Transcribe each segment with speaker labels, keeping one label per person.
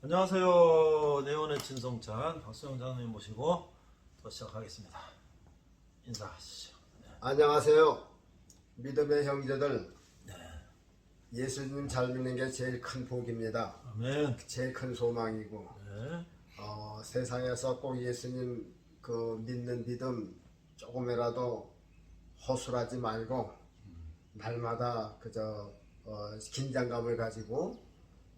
Speaker 1: 안녕하세요. 내원의 진성찬 박수영 장로님 모시고 또 시작하겠습니다. 인사하시죠. 네.
Speaker 2: 안녕하세요. 믿음의 형제들. 예수님 잘 믿는 게 제일 큰 복입니다.
Speaker 1: 아멘.
Speaker 2: 제일 큰 소망이고
Speaker 1: 네.
Speaker 2: 어, 세상에서 꼭 예수님 그 믿는 믿음 조금이라도 허술하지 말고 날마다 그저 어, 긴장감을 가지고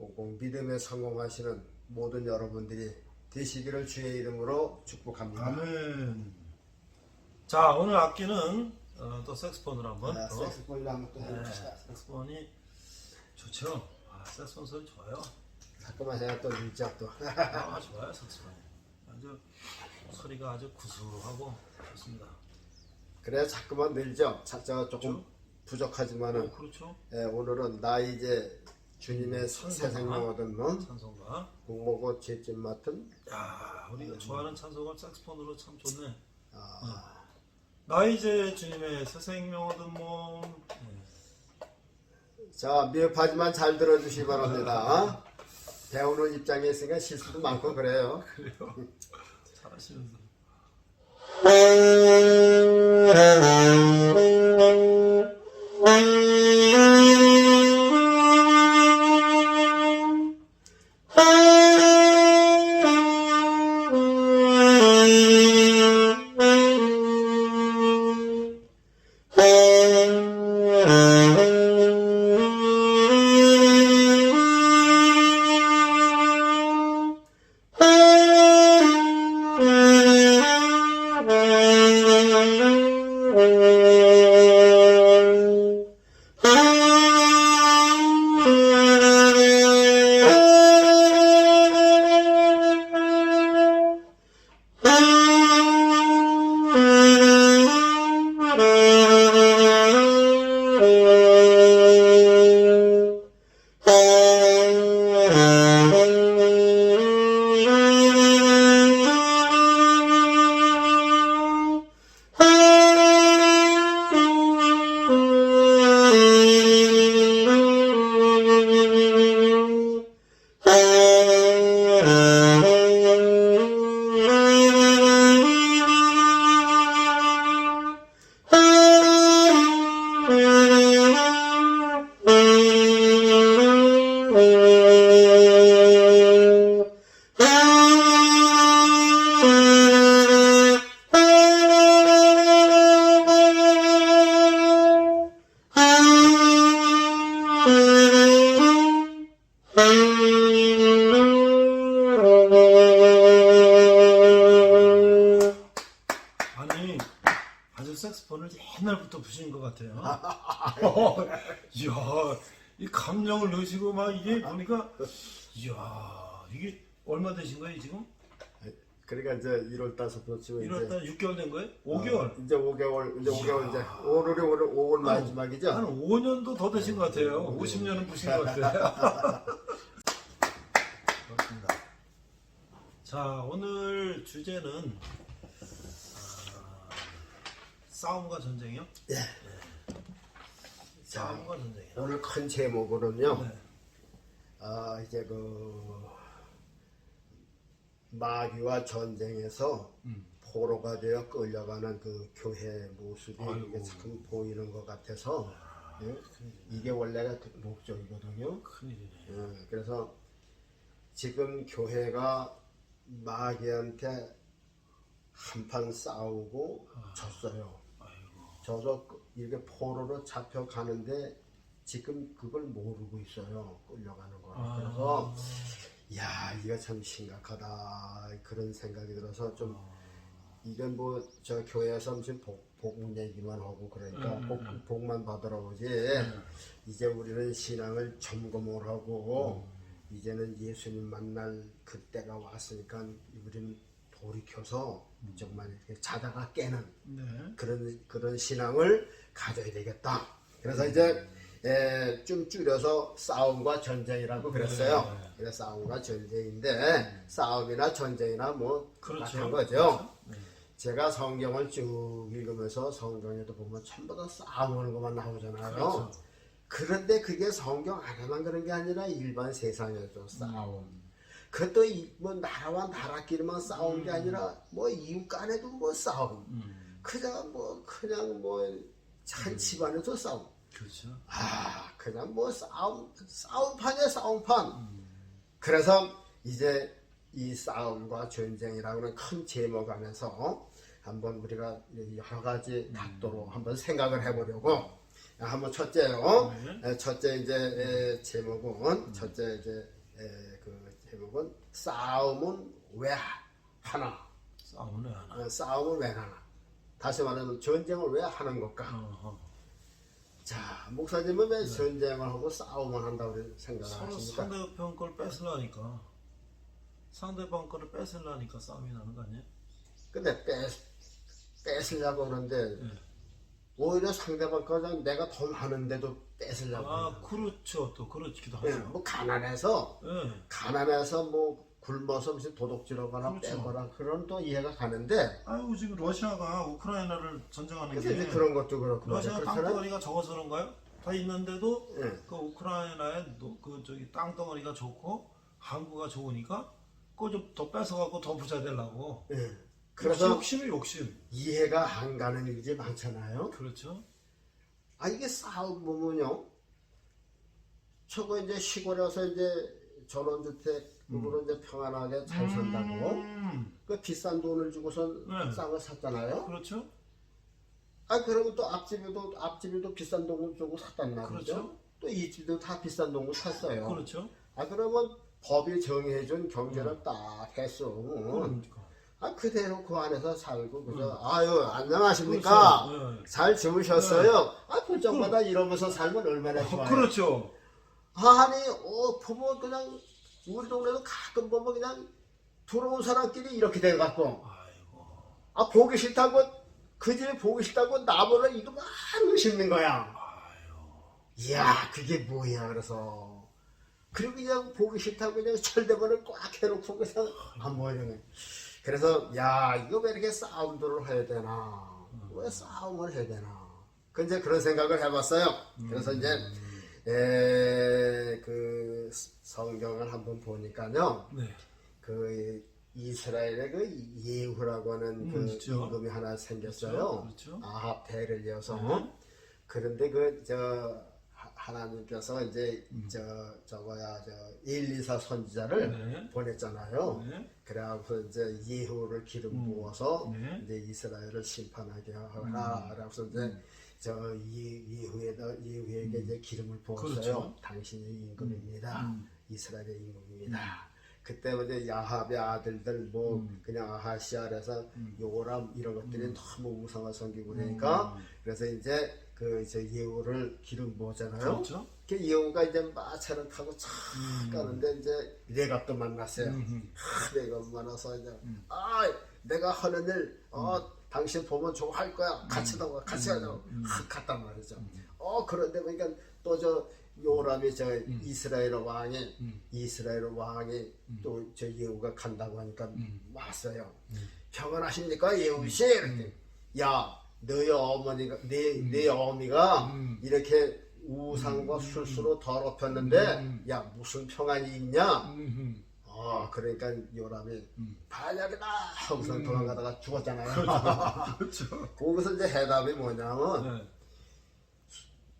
Speaker 2: 꼭 믿음에 성공하시는 모든 여러분들이 되시기를 주의 이름으로 축복합니다.
Speaker 1: 아멘. 자 오늘 악기는 어, 또 색스폰으로 한번
Speaker 2: 자,
Speaker 1: 또.
Speaker 2: 색스폰을 한번 또
Speaker 1: 네,
Speaker 2: 해봅시다.
Speaker 1: 색스폰이 좋죠. 아, 색스폰 소리 좋아요.
Speaker 2: 자꾸만 해야 또 늦죠 또.
Speaker 1: 아 좋아요 색스폰이. 아주 소리가 아주 구수하고 좋습니다.
Speaker 2: 그래야 자꾸만 늘죠. 자자가 조금
Speaker 1: 그렇죠.
Speaker 2: 부족하지만은
Speaker 1: 어, 그렇죠.
Speaker 2: 예, 오늘은 나 이제 주님의
Speaker 1: 찬송가.
Speaker 2: 새 생명 얻은 놈
Speaker 1: 찬송가.
Speaker 2: 공모고 죄짐 맡은
Speaker 1: 야 우리가 좋아하는 찬송을 색스폰으로 참 좋네.
Speaker 2: 아,
Speaker 1: 나 이제 주님의 새 생명 얻은 몸. 네.
Speaker 2: 자 미흡하지만 잘 들어주시기 바랍니다. 배우는 입장에 있으니까 실수도 많고 그래요.
Speaker 1: 그래요. 잘하시면서. 아주 색스폰을 옛날부터 부신 것 같아요. 이야 이 감정을 넣으시고 막 이게 보니까 이야 이게 얼마 되신 거예요 지금?
Speaker 2: 그러니까 이제 1월 달서부터 지금
Speaker 1: 1월달
Speaker 2: 이제
Speaker 1: 6개월 된 거예요? 5개월?
Speaker 2: 어, 이제 5개월 이제
Speaker 1: 이야.
Speaker 2: 5개월 이제 오늘이 오늘 5월 마지막이죠.
Speaker 1: 한 5년도 더 되신 것 같아요. 50년은 부신 것 같아요. 그렇습니다. 자 오늘 주제는 아, 싸움과 전쟁이요?
Speaker 2: 예.
Speaker 1: 싸움과 전쟁이요.
Speaker 2: 오늘 큰 제목으로는요.
Speaker 1: 네.
Speaker 2: 아 이제 그 마귀와 전쟁에서
Speaker 1: 음.
Speaker 2: 포로가 되어 끌려가는 그 교회 모습이
Speaker 1: 아이고.
Speaker 2: 이게 참 보이는 것 같아서 예? 이게 원래가 그 목적이거든요.
Speaker 1: 큰일이네.
Speaker 2: 예, 그래서 지금 교회가 마귀한테 한판 싸우고 졌어요. 그- 이렇게 포로로 잡혀가는데 지금 그걸 모르고 있어요. 끌려가는 거.
Speaker 1: 아.
Speaker 2: 그래서 야 이거 참 심각하다 그런 생각이 들어서 좀 이게 뭐저 교회에서 무슨 복, 복 얘기만 하고 그러니까
Speaker 1: 음,
Speaker 2: 복,
Speaker 1: 음.
Speaker 2: 복만 받으러 오지 이제 우리는 신앙을 점검을 하고 이제는 예수님 만날 그때가 왔으니까 우리는 돌이켜서 정말 자다가 깨는
Speaker 1: 네.
Speaker 2: 그런 그런 신앙을 가져야 되겠다. 그래서 이제 에, 좀 줄여서 싸움과 전쟁이라고 그랬어요.
Speaker 1: 네.
Speaker 2: 그래서 싸움과 전쟁인데 싸움이나 전쟁이나 뭐
Speaker 1: 그렇죠.
Speaker 2: 거죠.
Speaker 1: 네.
Speaker 2: 제가 성경을 쭉 읽으면서 성경에도 보면 전부 다 싸우는 것만 나오잖아요.
Speaker 1: 그렇죠.
Speaker 2: 그런데 그게 성경 안에만 그런 게 아니라 일반 세상에도 싸움. 그것도 이- 뭐 나라와 나라끼리만 싸우는 게 아니라 뭐 이웃 간에도 뭐 싸움.
Speaker 1: 음,
Speaker 2: 그냥 뭐 그냥 뭐한 집안에도 싸움.
Speaker 1: 그렇죠.
Speaker 2: 아 그냥 뭐 싸움 싸움판이야 싸움판.
Speaker 1: 음.
Speaker 2: 그래서 이제 이 싸움과 전쟁이라고는 큰 제목 안에서 한번 우리가 여러 가지 각도로 한번 생각을 해보려고 한번 첫째요.
Speaker 1: 네.
Speaker 2: 에, 첫째 이제 에, 제목은 첫째 이제 제목은 싸움은 왜 하나?
Speaker 1: 싸움은 왜 하나?
Speaker 2: 어, 싸움은 왜 하나? 다시 말하면 전쟁을 왜 하는 걸까?
Speaker 1: 어허.
Speaker 2: 자 목사님은 왜 전쟁을 하고 싸움을 한다고
Speaker 1: 서로
Speaker 2: 생각하십니까?
Speaker 1: 상대편 걸 뺏으려니까 상대방 거를 뺏으려니까 싸움이 나는 거 아니에요?
Speaker 2: 근데 뺏 뺏으려고 하는데
Speaker 1: 네.
Speaker 2: 오히려 상대방 거는 내가 더 많은데도 뺏으려고
Speaker 1: 아. 그렇죠 또 그렇기도
Speaker 2: 예,
Speaker 1: 하죠.
Speaker 2: 뭐 가난해서
Speaker 1: 예.
Speaker 2: 가난해서 뭐 굶어서 무슨 도둑질하거나
Speaker 1: 그렇죠.
Speaker 2: 빼거나 그런 또 이해가 가는데
Speaker 1: 아유 지금 러시아가 우크라이나를 전쟁하는
Speaker 2: 그래서
Speaker 1: 게
Speaker 2: 이제 그런 것도 그렇고
Speaker 1: 러시아
Speaker 2: 그렇잖아요.
Speaker 1: 땅덩어리가 적어서 그런가요? 다 있는데도
Speaker 2: 예.
Speaker 1: 그 우크라이나의 노- 그 저기 땅덩어리가 좋고 항구가 좋으니까 그거 좀 더 뺏어갖고 더 부자 되려고.
Speaker 2: 예. 그래서
Speaker 1: 욕심이 욕심.
Speaker 2: 이해가 안 가는 일이 많잖아요.
Speaker 1: 그렇죠.
Speaker 2: 아 이게 싸움 보면요. 저거 이제 시골에서 이제 전원주택으로 이제 평안하게 잘 산다고
Speaker 1: 음,
Speaker 2: 그 비싼 돈을 주고선
Speaker 1: 네.
Speaker 2: 싼 걸 샀잖아요.
Speaker 1: 그렇죠.
Speaker 2: 아 그러면 또 앞집에도 앞집에도 비싼 돈을 주고 샀단 말이죠.
Speaker 1: 그렇죠.
Speaker 2: 또 이 집도 다 비싼 돈을 샀어요.
Speaker 1: 그렇죠.
Speaker 2: 아 그러면 법이 정해준 경제를 딱 했으면
Speaker 1: 그러니까.
Speaker 2: 아 그대로 그 안에서 살고 그죠. 아유 안녕하십니까.
Speaker 1: 그렇죠. 네.
Speaker 2: 잘 주무셨어요. 아 볼적마다 이러면서 살면 얼마나 좋아요.
Speaker 1: 그렇죠.
Speaker 2: 아니 어 보면 그냥 우리 동네도 가끔 보면 그냥 들어온 사람끼리 이렇게 돼갖고
Speaker 1: 아이고.
Speaker 2: 아 보기 싫다고 그 집에 보기 싫다고 나무를 이거 막 심는 거야. 이야 그게 뭐야 그래서 그리고 그냥 보기 싫다고 그냥 철대문을 꽉 해놓고 그냥 안 보이는 그래서 야 이거 왜 이렇게 싸움들을 해야 되나 왜 싸움을 해야 되나 그 이제 그런 생각을 해봤어요 그래서 이제 에, 그 성경을 한번 보니까요
Speaker 1: 네.
Speaker 2: 그 이스라엘의 그 예후라고 하는 그
Speaker 1: 음, 있죠.
Speaker 2: 임금이 하나 생겼어요
Speaker 1: 그렇죠.
Speaker 2: 아합 대를 이어서
Speaker 1: 네.
Speaker 2: 그런데 그 저 하나님께서 이제
Speaker 1: 음.
Speaker 2: 저 저거야 저 엘리사 선지자를
Speaker 1: 네.
Speaker 2: 보냈잖아요.
Speaker 1: 네.
Speaker 2: 그래갖고 이제 예후를 기름
Speaker 1: 음.
Speaker 2: 부어서
Speaker 1: 네.
Speaker 2: 이제 이스라엘을 심판하게 하라. 그래서 이제 저 예, 예후에다 예후에게 이제 기름을 부었어요.
Speaker 1: 그렇죠.
Speaker 2: 당신이 임금입니다.
Speaker 1: 음.
Speaker 2: 이스라엘의 임금입니다. 그때 이제 야합의 아들들 뭐 그냥 아하시아에서 요람 이런 것들이 너무 우상화 섬기고 그러니까 그래서 이제 그 이제 예후를 기름 부었잖아요.
Speaker 1: 그렇죠.
Speaker 2: 그 예후가 이제 마차를 타고 차 가는데 이제 레갑도 만났어요.
Speaker 1: 음.
Speaker 2: 아, 레갑 만나서 이제 아 내가 하는 일 어, 당신 보면 좋아할 거야. 같이 나와 같이 하자고 아, 갔단 말이죠. 어 그런데 보니까 또 저 요람이 저 이스라엘 왕이 이스라엘 왕이 또 저 예후가 간다고 하니까 왔어요. 평안하십니까 예후 씨? 이렇게 야 너희 어머니가 내내 어미가 이렇게 우상과 술수로 더럽혔는데 야 무슨 평안이 있냐?
Speaker 1: 음.
Speaker 2: 아 그러니까 요람이 반역이다 하고서 도망가다가 죽었잖아요.
Speaker 1: 그렇죠.
Speaker 2: 거기서 이제 해답이 뭐냐면
Speaker 1: 네.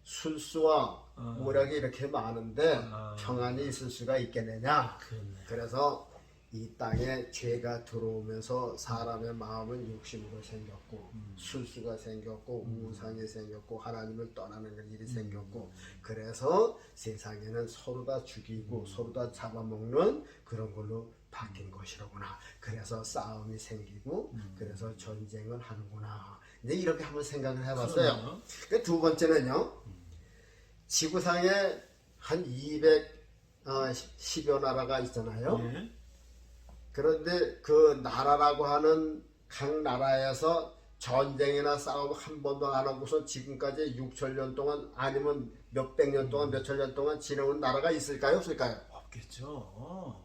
Speaker 2: 술수와
Speaker 1: 어.
Speaker 2: 모략이 이렇게 많은데
Speaker 1: 아.
Speaker 2: 평안이 있을 수가 있겠느냐?
Speaker 1: 그렇네.
Speaker 2: 그래서 이 땅에 죄가 들어오면서 사람의 마음은 욕심으로 생겼고 술수가 생겼고 우상이 생겼고 하나님을 떠나는 일이 생겼고 그래서 세상에는 서로 다 죽이고 서로 다 잡아먹는 그런 걸로 바뀐 것이로구나. 그래서 싸움이 생기고 그래서 전쟁을 하는구나. 이제 이렇게 한번 생각을 해봤어요.
Speaker 1: 그러네요.
Speaker 2: 그두 번째는요. 지구상에 한 210여 나라가 있잖아요.
Speaker 1: 네.
Speaker 2: 그런데 그 나라라고 하는 각 나라에서 전쟁이나 싸움 한 번도 안 하고서 지금까지 6천 년 동안 아니면 몇백 년 동안 몇천 년 동안 지내온 나라가 있을까요? 없을까요?
Speaker 1: 없겠죠.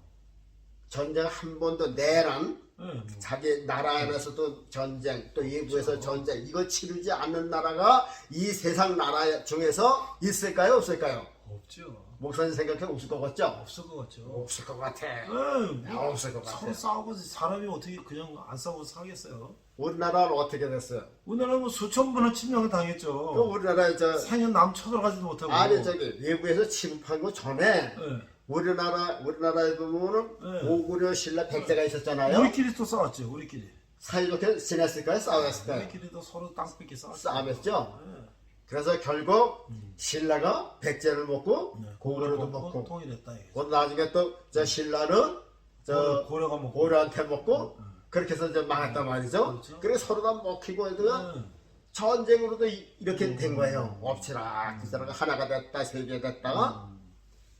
Speaker 2: 전쟁 한 번도 내란
Speaker 1: 네. 뭐.
Speaker 2: 자기 나라 안에서도 전쟁 또 외부에서 전쟁 이걸 치르지 않는 나라가 이 세상 나라 중에서 있을까요? 없을까요?
Speaker 1: 없죠.
Speaker 2: 목사님 생각해 없을 것 같죠?
Speaker 1: 없을 것 같죠.
Speaker 2: 없을 것 같아.
Speaker 1: 예,
Speaker 2: 야,
Speaker 1: 뭐
Speaker 2: 없을 것 같아.
Speaker 1: 서로 싸우고 사람이 어떻게 그냥 안 싸우고 사겠어요?
Speaker 2: 우리나라는 어떻게 됐어요?
Speaker 1: 우리나라 뭐 수천 번은 침략을
Speaker 2: 그
Speaker 1: 당했죠.
Speaker 2: 우리나라에 저
Speaker 1: 생년 남 쳐들어가지도 못하고.
Speaker 2: 아니 저기 외부에서 침입한 거 전에
Speaker 1: 예.
Speaker 2: 우리나라 우리나라에 보면은
Speaker 1: 네.
Speaker 2: 오구려 신라 백제가 있었잖아요.
Speaker 1: 우리끼리 또 싸웠죠. 우리끼리.
Speaker 2: 사이좋게 지냈을까요? 싸웠을까요?
Speaker 1: 우리끼리도 서로 땅 뺏기 싸웠죠.
Speaker 2: 싸움했죠?
Speaker 1: 예.
Speaker 2: 그래서 결국 신라가 백제를 먹고
Speaker 1: 네.
Speaker 2: 고구려도 먹고
Speaker 1: 통일했다. 이게.
Speaker 2: 그 나중에 또 저 신라는 저
Speaker 1: 고려, 가 먹고.
Speaker 2: 고려한테 먹고 그렇게 해서 이제 망했단 말이죠.
Speaker 1: 그렇죠.
Speaker 2: 그래서 서로 다 먹히고 해도
Speaker 1: 예.
Speaker 2: 전쟁으로도 이- 이렇게 된 거예요. 엎치락 그 사람가 하나가 됐다 세개 됐다가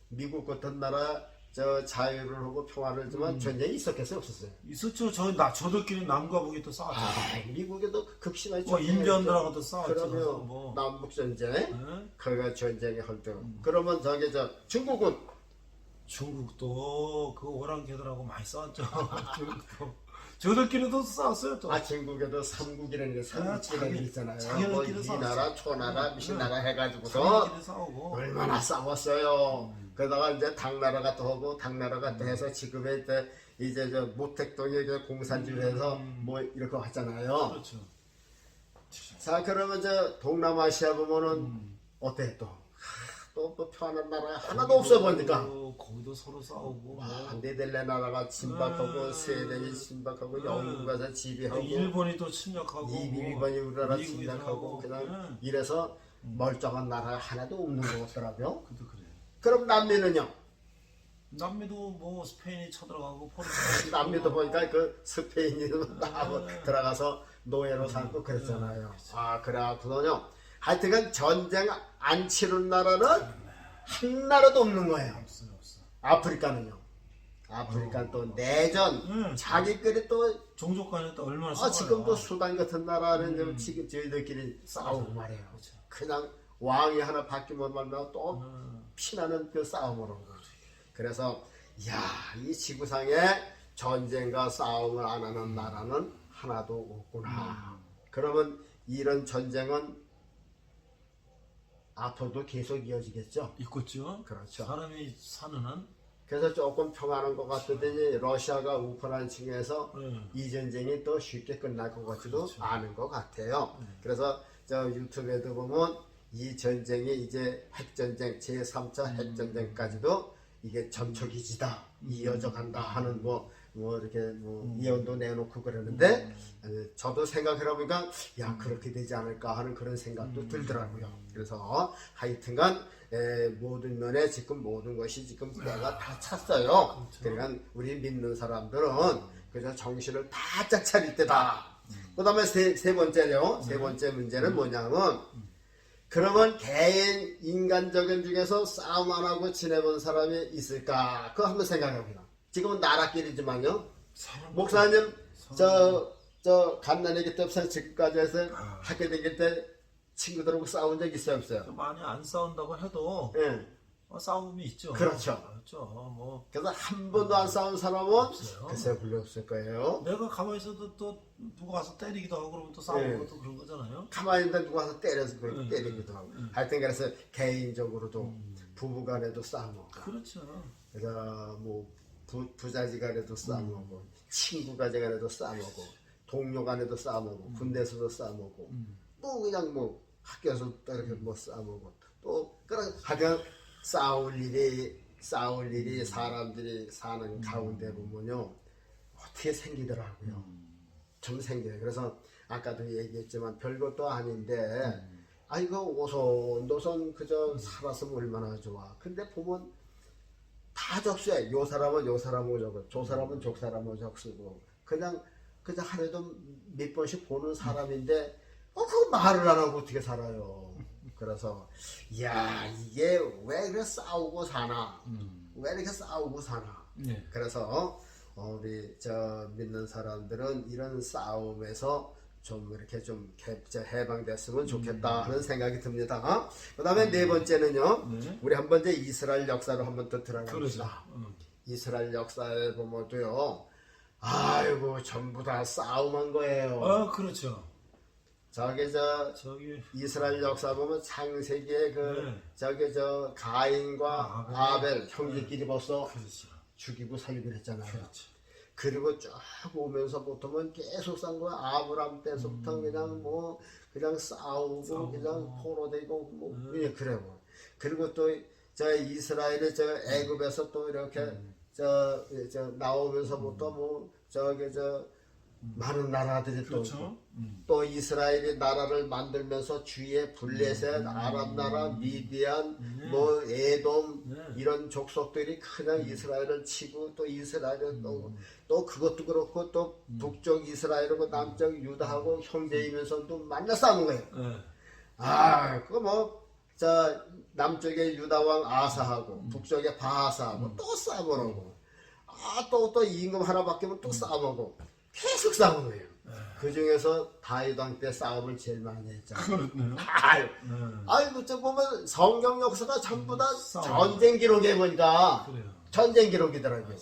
Speaker 2: 미국 같은 나라 저 자유를 하고 평화를 주면 전쟁이 있었겠어요 없었어요.
Speaker 1: 있었죠. 저 나 저들끼리 남과 북이 또 싸웠죠.
Speaker 2: 아, 미국에도 극심하게
Speaker 1: 뭐
Speaker 2: 전쟁이
Speaker 1: 인디언들하고도. 싸웠죠. 그래서
Speaker 2: 그러면
Speaker 1: 뭐.
Speaker 2: 남북 전쟁
Speaker 1: 예?
Speaker 2: 그가 전쟁이 할 때. 그러면 저기 저 중국은
Speaker 1: 중국도 그 오랑캐들하고 많이 싸웠죠. 중국도. 저들끼리도 싸웠어요. 또.
Speaker 2: 아 중국에도 삼국이라는 게 삼국이라는 게 있잖아요.
Speaker 1: 자기들끼리
Speaker 2: 뭐이
Speaker 1: 싸웠어.
Speaker 2: 나라, 초나라, 미신 나라 해가지고서
Speaker 1: 자기들끼리 싸우고.
Speaker 2: 얼마나 싸웠어요. 그러다가 이제 당나라가 또 하고 당나라가 또 해서 지금의 이제 이제 저 모택동에 이제 공산주의에서 뭐 이렇게 왔잖아요.
Speaker 1: 그렇죠.
Speaker 2: 자 그러면 저 동남아시아 보면은 어때 또? 또, 또 편한 나라 하나도 없어 보니까
Speaker 1: 거기도, 서로 싸우고. 뭐.
Speaker 2: 아, 네덜란드 나라가 침박하고
Speaker 1: 음.
Speaker 2: 스웨덴이 침박하고 영국 가서 지배하고
Speaker 1: 일본이 또 침략하고.
Speaker 2: 이
Speaker 1: 뭐.
Speaker 2: 일본이 우리나라
Speaker 1: 미국이 침략하고.
Speaker 2: 그냥
Speaker 1: 응.
Speaker 2: 이래서 멀쩡한 나라 하나도 없는 것 같더라고요.
Speaker 1: 그도 그래.
Speaker 2: 그럼 남미는요?
Speaker 1: 남미도 뭐 스페인이 쳐들어가고 포르투갈이
Speaker 2: 남미도 보니까 그 스페인이
Speaker 1: 음.
Speaker 2: 나고 들어가서 노예로 살고 그랬잖아요. 아 그래갖고는요. 하여튼간 전쟁 안 치른 나라는 한 나라도 없는 거예요.
Speaker 1: 없어요, 없어.
Speaker 2: 아프리카는요. 아프리카 또 내전
Speaker 1: 응.
Speaker 2: 자기끼리 또
Speaker 1: 종족 간에 또 얼마나
Speaker 2: 아,
Speaker 1: 싸워요.
Speaker 2: 지금도 수단 같은 나라는 좀 지금 저희들끼리 싸우고 말이에요.
Speaker 1: 그렇죠.
Speaker 2: 그냥 왕이 하나 바뀌면 말면 또
Speaker 1: 음.
Speaker 2: 피나는 그 싸움으로. 그래서 야, 이 지구상에 전쟁과 싸움을 안 하는 나라는 하나도 없구나. 그러면 이런 전쟁은 앞으로도 계속 이어지겠죠.
Speaker 1: 있겠죠.
Speaker 2: 그렇죠.
Speaker 1: 사람이 사는 한.
Speaker 2: 그래서 조금 평안한 것 같더니 러시아가 우크라이나 층에서
Speaker 1: 음.
Speaker 2: 이 전쟁이 또 쉽게 끝날 것 같지도
Speaker 1: 그렇죠.
Speaker 2: 않은 것 같아요. 그래서 저 유튜브에도 보면 이 전쟁이 이제 핵전쟁 제3차 핵전쟁까지도 이게 전초기지다 이어져 간다 하는 뭐, 뭐 이렇게 뭐 예언도 내놓고 그러는데 에, 저도 생각해 보니까 야 그렇게 되지 않을까 하는 그런 생각도 들더라고요. 그래서 하여튼간 에, 모든 면에 지금 모든 것이 지금 때가 다 찼어요. 그러니까 우리 믿는 사람들은 그저 정신을 바짝 차릴 때다. 그 다음에 세, 세 번째요. 세 번째 문제는 뭐냐면 그러면 개인 인간적인 중에서 싸움 안 하고 지내본 사람이 있을까? 그거 한번 생각해봅니다. 지금은.
Speaker 1: 사람
Speaker 2: 목사님 저저 갓난아기 때부터 지금까지 해서 학교 다닐 때 친구들하고 싸운 적 있어요 없어요?
Speaker 1: 많이 안 싸운다고 해도
Speaker 2: 예.
Speaker 1: 어, 싸움이 있죠.
Speaker 2: 그렇죠.
Speaker 1: 그렇죠. 뭐
Speaker 2: 그래서 한 번도 안 싸운 사람은
Speaker 1: 없어요.
Speaker 2: 글쎄 별로 없을 거예요.
Speaker 1: 내가 가만히 있어도 또 누가 와서 때리기도 하고 그러면 또 싸우고
Speaker 2: 네.
Speaker 1: 또 그런 거잖아요.
Speaker 2: 가만히 있는데 누가 와서 때려서 그
Speaker 1: 음,
Speaker 2: 때리기도 하고. 하여튼 그래서 개인적으로도 부부간에도 싸우고.
Speaker 1: 그렇죠.
Speaker 2: 그래서 뭐 부, 부자지간에도 싸움하고 친구가지간에도 싸움하고 동료 간에도 싸움하고 군대에서도 싸움하고 뭐 그냥 뭐 학교에서 또 이렇게 뭐 싸움하고 또 그런 하여간 싸울 일이 싸울 일이 사람들이 사는 가운데 보면요. 어떻게 생기더라고요. 좀 생겨요. 그래서 아까도 얘기했지만 별것도 아닌데 아이고 오손도손 그저 살았으면 얼마나 좋아. 근데 보면 다 적수야. 요 사람은 요 사람은 적고, 저 사람은 저 사람은 적수고, 그냥 그냥 하루에도 몇 번씩 보는 사람인데, 어, 그 말을 안 하고 어떻게 살아요. 그래서, 야 이게 왜 이렇게 싸우고 사나? 왜 이렇게 싸우고 사나?
Speaker 1: 네.
Speaker 2: 그래서 어, 우리 저 믿는 사람들은 이런 싸움에서 좀 이렇게 좀 해방됐으면 좋겠다 하는 생각이 듭니다. 그 다음에 네 번째는요.
Speaker 1: 네.
Speaker 2: 우리 한 번째 이스라엘 역사로 한번 더. 들어갑시다.
Speaker 1: 음.
Speaker 2: 이스라엘 역사에 보면도요. 아이고 전부 다 싸움한 거예요.
Speaker 1: 아 그렇죠.
Speaker 2: 저기 저
Speaker 1: 저기
Speaker 2: 이스라엘 역사 보면 창세기에 그
Speaker 1: 네.
Speaker 2: 저기 저 가인과
Speaker 1: 아벨.
Speaker 2: 아벨 형제끼리 벌써
Speaker 1: 그렇죠.
Speaker 2: 죽이고 살기로 했잖아요.
Speaker 1: 그렇죠.
Speaker 2: 그리고 쭉 오면서 보통은 계속 산 거야. 아브람 때부터 그냥 뭐 그냥 싸우고,
Speaker 1: 음. 싸우고.
Speaker 2: 그냥 포로되고 뭐
Speaker 1: 음.
Speaker 2: 그냥 그래요. 그리고 또 저 이스라엘의 저 애굽에서 또 이렇게
Speaker 1: 음.
Speaker 2: 저, 저 나오면서부터 뭐 저기 저 많은 나라들이 또
Speaker 1: 그렇죠. 음.
Speaker 2: 또 이스라엘이 나라를 만들면서 주위에 블레셋, 아랍 나라, 미디안,
Speaker 1: 네.
Speaker 2: 뭐 에돔
Speaker 1: 네.
Speaker 2: 이런 족속들이 그냥 이스라엘을 치고 또 이스라엘은 또,
Speaker 1: 음.
Speaker 2: 또 그것도 그렇고 또 북쪽 이스라엘하고 남쪽 유다하고 형제이면서 또 만나 싸우는 거예요.
Speaker 1: 네.
Speaker 2: 아, 그거 뭐, 저, 남쪽에 유다왕 아사하고, 북쪽에 바하사하고, 또 싸우고, 아, 또, 또 임금 하나 바뀌면 또 싸우고, 계속 싸우는 거예요. 그 중에서 다이당 때 싸움을 제일 많이 했잖아요.
Speaker 1: 그렇네요.
Speaker 2: 아유,
Speaker 1: 네.
Speaker 2: 아이고, 저 보면 성경 역사가 전부 다
Speaker 1: 싸움.
Speaker 2: 전쟁 기록에 보니까,
Speaker 1: 그래요.
Speaker 2: 전쟁 기록이더라고요.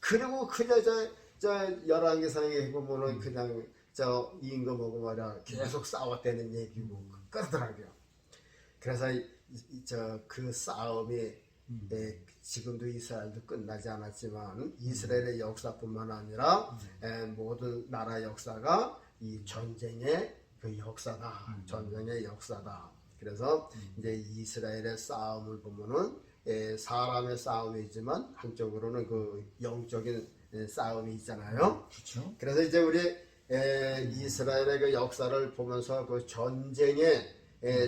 Speaker 2: 그리고 그냥 저, 저, 열왕기상에 보면은 그냥 저 임금하고 말이야 계속 싸웠다는 얘기고 그러더라고요. 그래서 저 그 싸움이 예, 지금도 이스라엘도 끝나지 않았지만 이스라엘의 역사뿐만 아니라 예, 모든 나라 역사가 이 전쟁의 그 역사다. 전쟁의 역사다. 그래서 이제 이스라엘의 싸움을 보면은 예, 사람의 싸움이지만 한쪽으로는 그 영적인 예, 싸움이 있잖아요.
Speaker 1: 그렇죠.
Speaker 2: 그래서 이제 우리 에, 이스라엘의 그 역사를 보면서 그 전쟁의 에,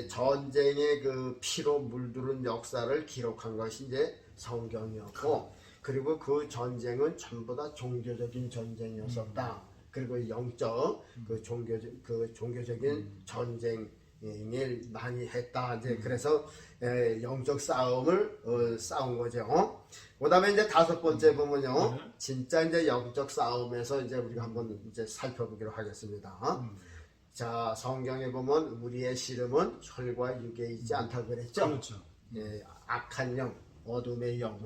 Speaker 2: 전쟁의 그 피로 물들은 역사를 기록한 것이 이제 성경이었고 그리고 그 전쟁은 전부 다 종교적인 전쟁이었었다. 그리고 영적 그 종교적 그 종교적인 전쟁을 많이 했다. 이제 그래서 에, 영적 싸움을 어, 싸운 거죠. 그다음에 이제 다섯 번째 보면요,
Speaker 1: 네.
Speaker 2: 진짜 이제 영적 싸움에서 이제 우리가 한번 이제 살펴보기로 하겠습니다. 자, 성경에 보면 우리의 씨름은 혈과 육에 있지 않다고 그랬죠.
Speaker 1: 그렇죠.
Speaker 2: 예, 악한 영, 어둠의 영,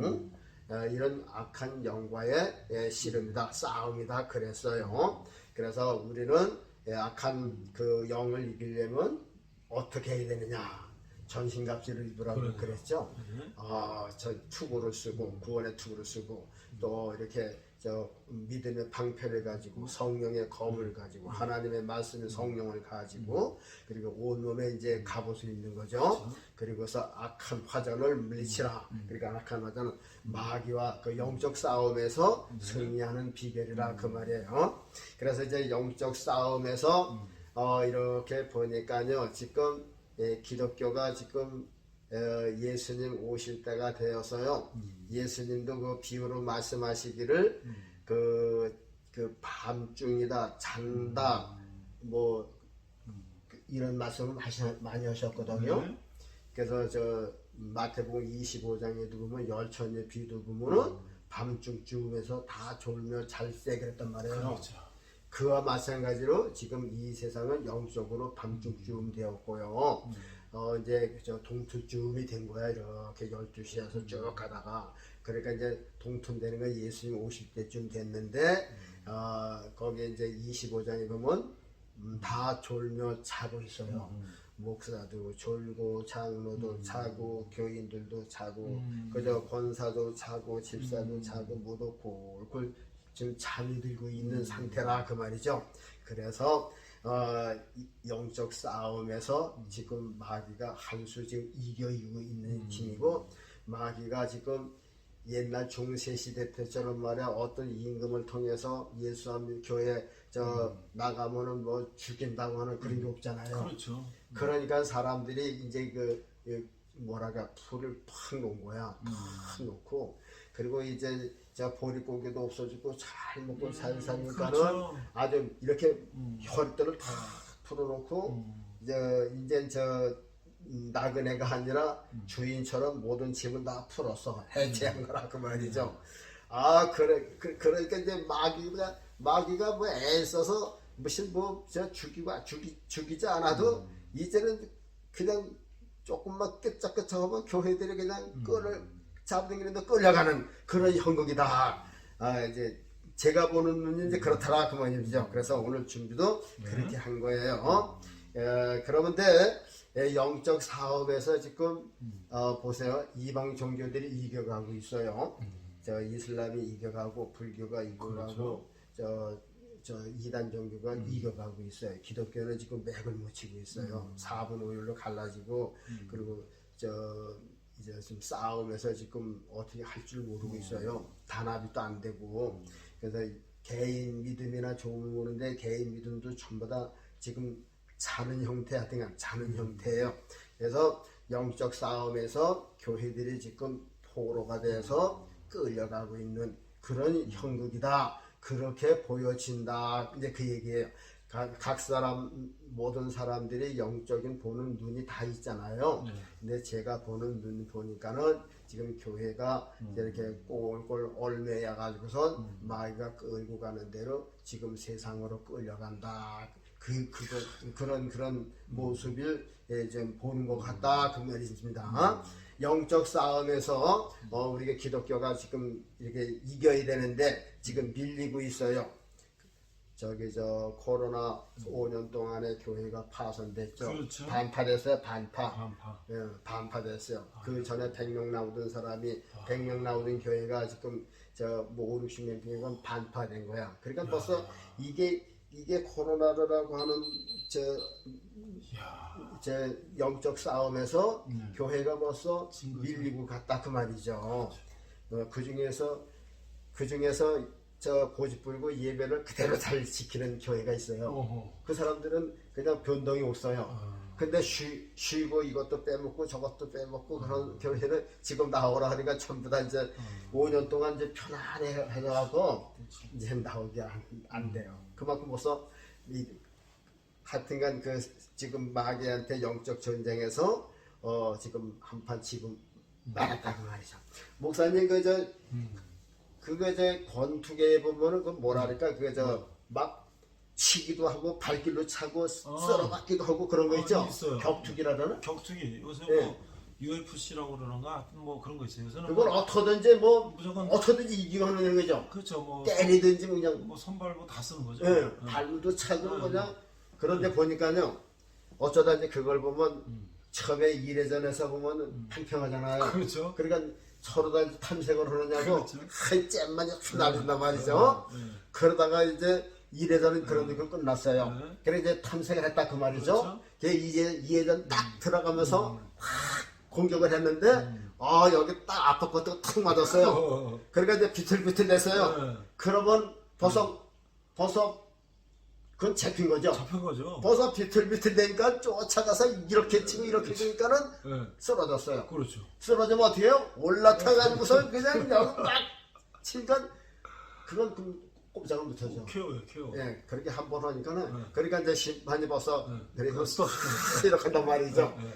Speaker 2: 어, 이런 악한 영과의 예, 씨름이다, 싸움이다 그랬어요. 그래서 우리는 예, 악한 그 영을 이기려면 어떻게 해야 되느냐? 전신갑주를 입으라고
Speaker 1: 그러네요.
Speaker 2: 그랬죠.
Speaker 1: 네.
Speaker 2: 아, 저 투구를 쓰고 구원의 투구를 쓰고 또 이렇게 저 믿음의 방패를 가지고 성령의 검을 가지고 하나님의 말씀의 성령을 가지고 그리고 온몸에 이제 갑옷을 입는 거죠. 그리고서 악한 화전을 물리치라. 그러니까 악한 화전은 마귀와 그 영적 싸움에서 승리하는 비결이라 그 말이에요. 그래서 이제 영적 싸움에서 어, 이렇게 보니까요. 지금 예, 기독교가 지금 어, 예수님 오실 때가 되어서요. 예수님도 그 비유로 말씀하시기를 그, 그 밤중이다, 잔다, 뭐그 이런 말씀을 많이 하셨거든요.
Speaker 1: 네.
Speaker 2: 그래서 저 마태복음 25장에도 보면 열천의 비도 보면은 밤중쯤에서 다 졸며 잘새 그랬단 말이에요.
Speaker 1: 그렇죠.
Speaker 2: 그와 마찬가지로 지금 이 세상은 영적으로 밤중쯤 되었고요. 어 이제 저 동투쯤이 된 거야. 이렇게 12시에서 쭉 가다가. 그러니까 이제 동투되는 건 예수님 오실 때쯤 됐는데 어 거기에 이제 25장에 보면 음, 다 졸며 자고 있어요. 목사도 졸고 장로도 자고 교인들도 자고 그저 권사도 자고 집사도 자고 모두 골골 지금 잠이 들고 있는 상태라 그 말이죠. 그래서 어, 이- 영적 싸움에서 지금 마귀가 한 수 지금 이겨이고 있는 팀이고 마귀가 지금 옛날 중세 시대 때처럼 말이야 어떤 임금을 통해서 예수님 교회 저 나가면은 뭐 죽인다고 하는 그런 게 없잖아요.
Speaker 1: 그렇죠.
Speaker 2: 그러니까 사람들이 이제 그, 그 뭐랄까 풀을 팍 놓은 거야. 팍 놓고 그리고 이제 저 보릿고기도 없어지고 잘 먹고 잘 사니까는
Speaker 1: 그렇죠.
Speaker 2: 아주 이렇게 혈들을 다 풀어놓고 이제 이제 저 음, 나그네가 아니라 주인처럼 모든 집은 다 풀어서 해체한 거라 그 말이죠. 아 그래 그, 그러니까 이제 마귀가 마귀가 뭐 애써서 무슨 뭐저 죽이고 죽이 죽이지 않아도 이제는 그냥 조금만 끄적끄적하면 교회들이 그냥 끌을 잡아당기는데 끌려가는 그런 형국이다. 아 이제 제가 보는 눈이 이제 그렇더라 그 말이죠. 그래서 오늘 준비도 그렇게 한 거예요. 에, 그러는데 에, 영적 사업에서 지금 어, 보세요 이방 종교들이 이겨가고 있어요. 저 이슬람이 이겨가고 불교가 이겨가고 저, 저 이단 종교가 이겨가고 있어요. 기독교는 지금 맥을 못 치고 있어요. 사분 오율로 갈라지고 그리고 저 이제 좀 싸움에서 지금 어떻게 할 줄 모르고 있어요. 단합이 또 안 되고 그래서 개인 믿음이나 좋은 모르는데 개인 믿음도 전부 다 지금 자는 형태 하여튼 자는 형태예요. 그래서 영적 싸움에서 교회들이 지금 포로가 돼서 끌려가고 있는 그런 형국이다. 그렇게 보여진다. 이제 그 얘기예요. 각, 각 사람 모든 사람들이 영적인 보는 눈이 다 있잖아요.
Speaker 1: 네.
Speaker 2: 근데 제가 보는 눈 보니까는 지금 교회가 이렇게 꼴꼴 얼매야 가지고선 마귀가 끌고 가는 대로 지금 세상으로 끌려간다. 그 그거 그런 그런 모습을 예, 좀 보는 것 같다 그 말입니다. 영적 싸움에서 어, 우리가 기독교가 지금 이렇게 이겨야 되는데 지금 밀리고 있어요. 저기 저 코로나 5년 동안에 교회가 파손됐죠.
Speaker 1: 그렇죠.
Speaker 2: 반파됐어요. 반파.
Speaker 1: 반파.
Speaker 2: 예, 반파됐어요. 그 전에 100명 나오던 사람이 100명 나오던 교회가 지금 저뭐 5, 60명 교회가 반파된 거야. 그러니까 벌써 이게 이게 코로나라고 하는 저. 저 영적 싸움에서
Speaker 1: 네.
Speaker 2: 교회가 벌써. 밀리고 갔다 그 말이죠. 어, 그 중에서 그 중에서 저 고집불고 예배를 그대로 잘 지키는 교회가 있어요.
Speaker 1: 어허.
Speaker 2: 그 사람들은 그냥 변동이 없어요.
Speaker 1: 아.
Speaker 2: 근데 쉬, 쉬고 이것도 빼먹고 저것도 빼먹고 그런 교회는 지금 나오라 하니까 전부 다 이제 5년 동안 이제 편안해 해가지고 이제 나오기 안, 안 돼요. 그만큼 벌써 이 하여튼간 그 지금 마귀한테 영적 전쟁에서 어 지금 한판 지금 나갔다고 말이죠. 목사님 그저 그거 이제 권투계에 보면은 그 뭐랄까 그거 저막 치기도 하고 발길로 차고 썰어맞기도 하고 그런 거
Speaker 1: 어,
Speaker 2: 있죠.
Speaker 1: 있어요.
Speaker 2: 격투기라는
Speaker 1: 격투기 요새
Speaker 2: 예.
Speaker 1: 뭐 UFC라고 그러는가 뭐 그런 거 있어요. 요새는
Speaker 2: 그걸
Speaker 1: 뭐
Speaker 2: 어떻든지 뭐
Speaker 1: 무조건
Speaker 2: 어떻든지 이기고 하는 거죠.
Speaker 1: 그렇죠. 뭐
Speaker 2: 때리든지 그냥
Speaker 1: 뭐 선발 뭐 다 쓰는 거죠.
Speaker 2: 예,
Speaker 1: 예.
Speaker 2: 발도 차고
Speaker 1: 어.
Speaker 2: 그냥 그런데 보니까요 어쩌다 이제 그걸 보면 처음에 이래전에서 보면 평평하잖아요.
Speaker 1: 그렇죠.
Speaker 2: 그러니까 서로 다 탐색을 하느냐고
Speaker 1: 그렇죠.
Speaker 2: 한 잼만이 휘날린단 말이죠.
Speaker 1: 예.
Speaker 2: 그러다가 이제 이래전은 그런 거 끝났어요.
Speaker 1: 네.
Speaker 2: 그래 이제 탐색을 했다 그 말이죠.
Speaker 1: 그렇죠.
Speaker 2: 걔 이제 이해전 딱 들어가면서 확 공격을 했는데 아 여기 딱 앞에 것도 탁 맞았어요.
Speaker 1: 어.
Speaker 2: 그러니까 이제 비틀비틀댔어요.
Speaker 1: 네.
Speaker 2: 그러면 버섯 버섯 그건 잡힌 거죠.
Speaker 1: 잡힌 거죠.
Speaker 2: 버섯 비틀비틀대니까 쫓아가서 이렇게 치고 이렇게 되니까는
Speaker 1: 예.
Speaker 2: 쓰러졌어요.
Speaker 1: 그렇죠.
Speaker 2: 쓰러지면 어떻게 해요? 올라타가지고서 그냥 여기 딱 치니까 그건 그 꼼짝을 못하죠.
Speaker 1: 케어요, 케어.
Speaker 2: 예, 그렇게 한 번 하니까는
Speaker 1: 네.
Speaker 2: 그러니까 이제 심판이 벌써
Speaker 1: 네.
Speaker 2: 그래서
Speaker 1: 스톱.
Speaker 2: 이렇게 한단 말이죠.
Speaker 1: 예.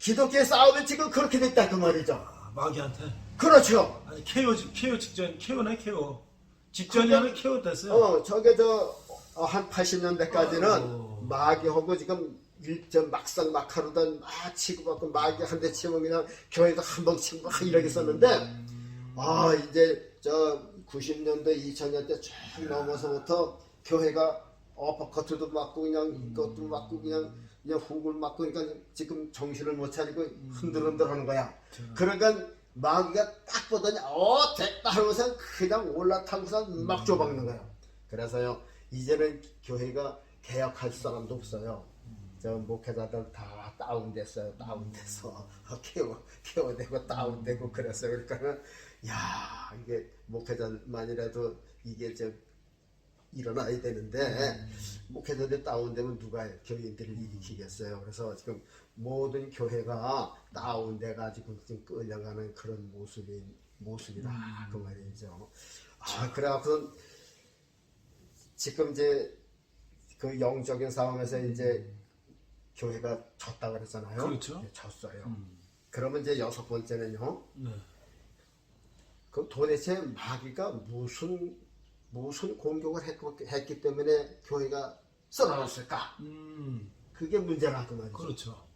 Speaker 2: 기독교의 싸움이 지금 그렇게 됐다 그 말이죠.
Speaker 1: 아, 마귀한테
Speaker 2: 그렇죠.
Speaker 1: 아니 케어 직- 케어 직전 케어네 케어 직전이 아니라 케어 됐어요.
Speaker 2: 어, 저게 저 한 80년대까지는
Speaker 1: 아이고.
Speaker 2: 마귀하고 지금 일전 막상 막하루던 막 치고받고 마귀 한 대 치면 그냥 교회도 한방 치고 막 이렇게 썼는데 아 이제 저 90년대 2000년대 쭉 넘어서부터 교회가 어퍼커트도 맞고 그냥 이것도 맞고 그냥 그냥 훅을 맞고 그러니까 지금 정신을 못 차리고 흔들흔들 하는 거야. 그러니까 마귀가 딱 보더니 어 됐다 하면서 그냥 올라타고서 막 줘박는 거야. 그래서요 이제는 교회가 개혁할 사람도 없어요. 저 목회자들 다 다운됐어요. 다운돼서 케어 케어되고 다운되고 그랬어요. 그러니까는 야 이게 목회자만이라도 이게 저 일어나야 되는데 목회자들 다운되면 누가 교인들을 일으키겠어요. 그래서 지금 모든 교회가 다운돼 가지고 지금 끌려가는 그런 모습이 모습이다 그 말이죠. 아 그래갖고 지금 이제 그 영적인 싸움에서 이제 교회가 졌다 그랬잖아요.
Speaker 1: 그렇죠.
Speaker 2: 네, 졌어요.
Speaker 1: 음.
Speaker 2: 그러면 이제 여섯 번째는요.
Speaker 1: 네.
Speaker 2: 그 도대체 마귀가 무슨 무슨 공격을 했, 했기 때문에 교회가 썰어놨을까?
Speaker 1: 음.
Speaker 2: 그게 문제라 그 말이죠.
Speaker 1: 그렇죠.